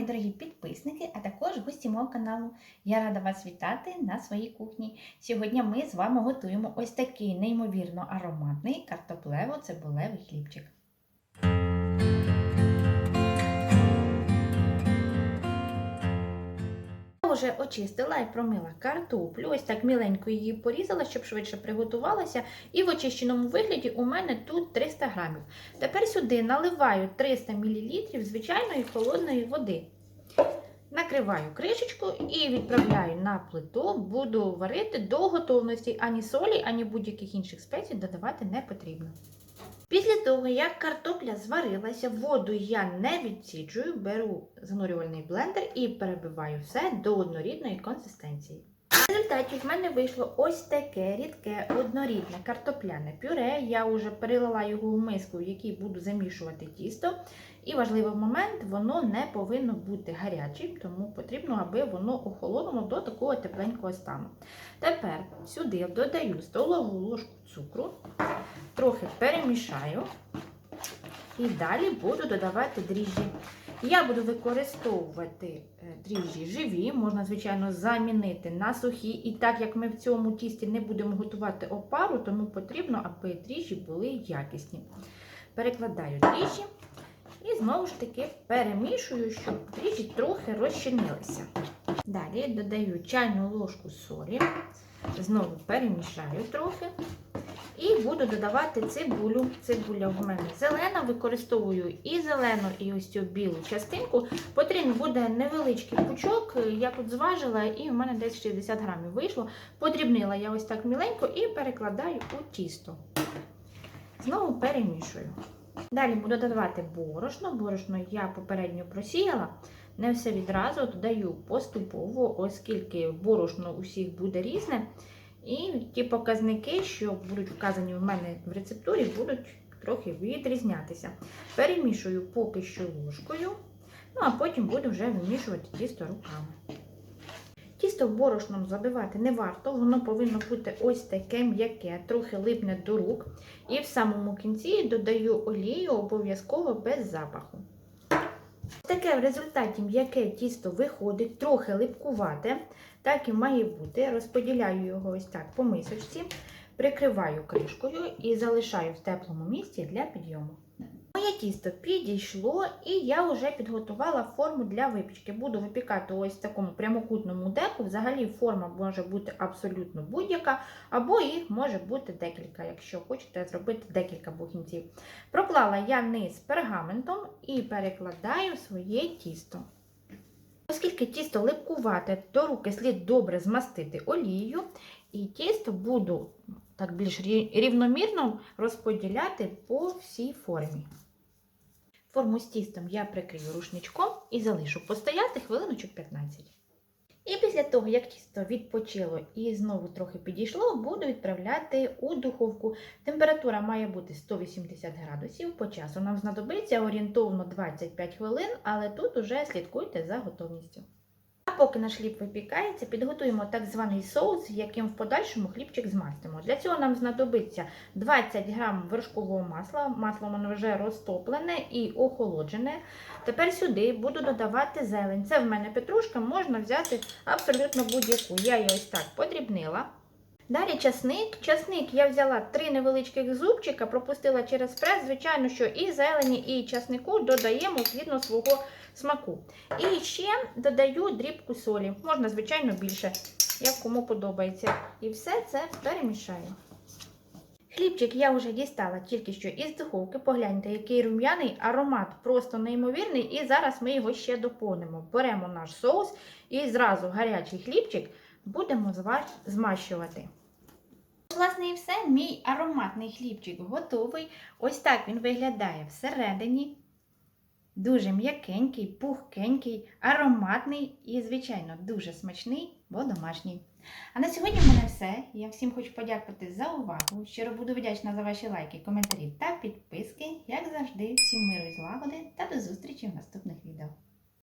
мої дорогі підписники, а також гості мого каналу. Я рада вас вітати на своїй кухні. Сьогодні ми з вами готуємо ось такий неймовірно ароматний картоплево-цибулевий хлібчик. Вже очистила і промила картоплю. Ось так міленько її порізала, щоб швидше приготувалася. І в очищеному вигляді у мене тут 300 грамів. Тепер сюди наливаю 300 мл звичайної холодної води. Накриваю кришечку і відправляю на плиту. Буду варити до готовності. Ані солі, ані будь-яких інших спецій додавати не потрібно. Того, як картопля зварилася, воду я не відсіджую, беру занурювальний блендер і перебиваю все до однорідної консистенції. В результаті в мене вийшло ось таке рідке однорідне картопляне пюре. Я вже перелила його в миску, в якій буду замішувати тісто. І важливий момент, воно не повинно бути гарячим, тому потрібно, аби воно охолонуло до такого тепленького стану. Тепер сюди додаю столову ложку цукру, трохи перемішаю і далі буду додавати дріжджі. Я буду використовувати е, дріжджі живі, можна, звичайно, замінити на сухі. І так як ми в цьому тісті не будемо готувати опару, тому потрібно, аби дріжджі були якісні. Перекладаю дріжджі і знову ж таки перемішую, щоб дріжджі трохи розчинилися. Далі додаю чайну ложку солі, знову перемішаю трохи. І буду додавати цибулю. Цибуля в мене зелена, використовую і зелену, і ось цю білу частинку. Потрібен буде невеличкий пучок. Я тут зважила, і в мене десь 60 грамів вийшло. Подрібнила я ось так міленько і перекладаю у тісто. Знову перемішую. Далі буду додавати борошно. Борошно я попередньо просіяла. Не все відразу додаю поступово, оскільки борошно усіх буде різне. І ті показники, що будуть вказані в мене в рецептурі, будуть трохи відрізнятися. Перемішую поки що ложкою, ну а потім буду вже вимішувати тісто руками. Тісто борошном забивати не варто, воно повинно бути ось таке м'яке, трохи липне до рук. І в самому кінці додаю олію обов'язково без запаху. Таке в результаті м'яке тісто виходить, трохи липкувате, так і має бути. Розподіляю його ось так по мисочці, прикриваю кришкою і залишаю в теплому місці для підйому. Моє тісто підійшло, і я вже підготувала форму для випічки. Буду випікати ось в такому прямокутному деку. Взагалі форма може бути абсолютно будь-яка, або їх може бути декілька, якщо хочете зробити декілька бухінців. Проклала я низ пергаментом і перекладаю своє тісто. Оскільки тісто липкувате, то руки слід добре змастити олією, і тісто буду так більш рівномірно розподіляти по всій формі. Форму з тістом я прикрию рушничком і залишу постояти хвилиночок 15. І після того, як тісто відпочило і знову трохи підійшло, буду відправляти у духовку. Температура має бути 180 градусів. По часу нам знадобиться орієнтовно 25 хвилин, але тут уже слідкуйте за готовністю. А поки наш хліб випікається, підготуємо так званий соус, яким в подальшому хлібчик змастимо. Для цього нам знадобиться 20 г вершкового масла. Масло воно вже розтоплене і охолоджене. Тепер сюди буду додавати зелень. Це в мене петрушка, можна взяти абсолютно будь-яку. Я її ось так подрібнила. Далі часник. Часник я взяла три невеличких зубчика, пропустила через прес. Звичайно, що і зелені, і часнику додаємо згідно свого смаку. І ще додаю дрібку солі. Можна, звичайно, більше, як кому подобається. І все це перемішаю. Хлібчик я вже дістала тільки що із духовки. Погляньте, який рум'яний аромат, просто неймовірний. І зараз ми його ще доповнимо. Беремо наш соус і зразу гарячий хлібчик будемо змащувати. Власне, і все, мій ароматний хлібчик готовий. Ось так він виглядає всередині. Дуже м'якенький, пухкенький, ароматний і, звичайно, дуже смачний, бо домашній. А на сьогодні в мене все. Я всім хочу подякувати за увагу. Щиро буду вдячна за ваші лайки, коментарі та підписки. Як завжди, всім миру і злагоди та до зустрічі в наступних відео.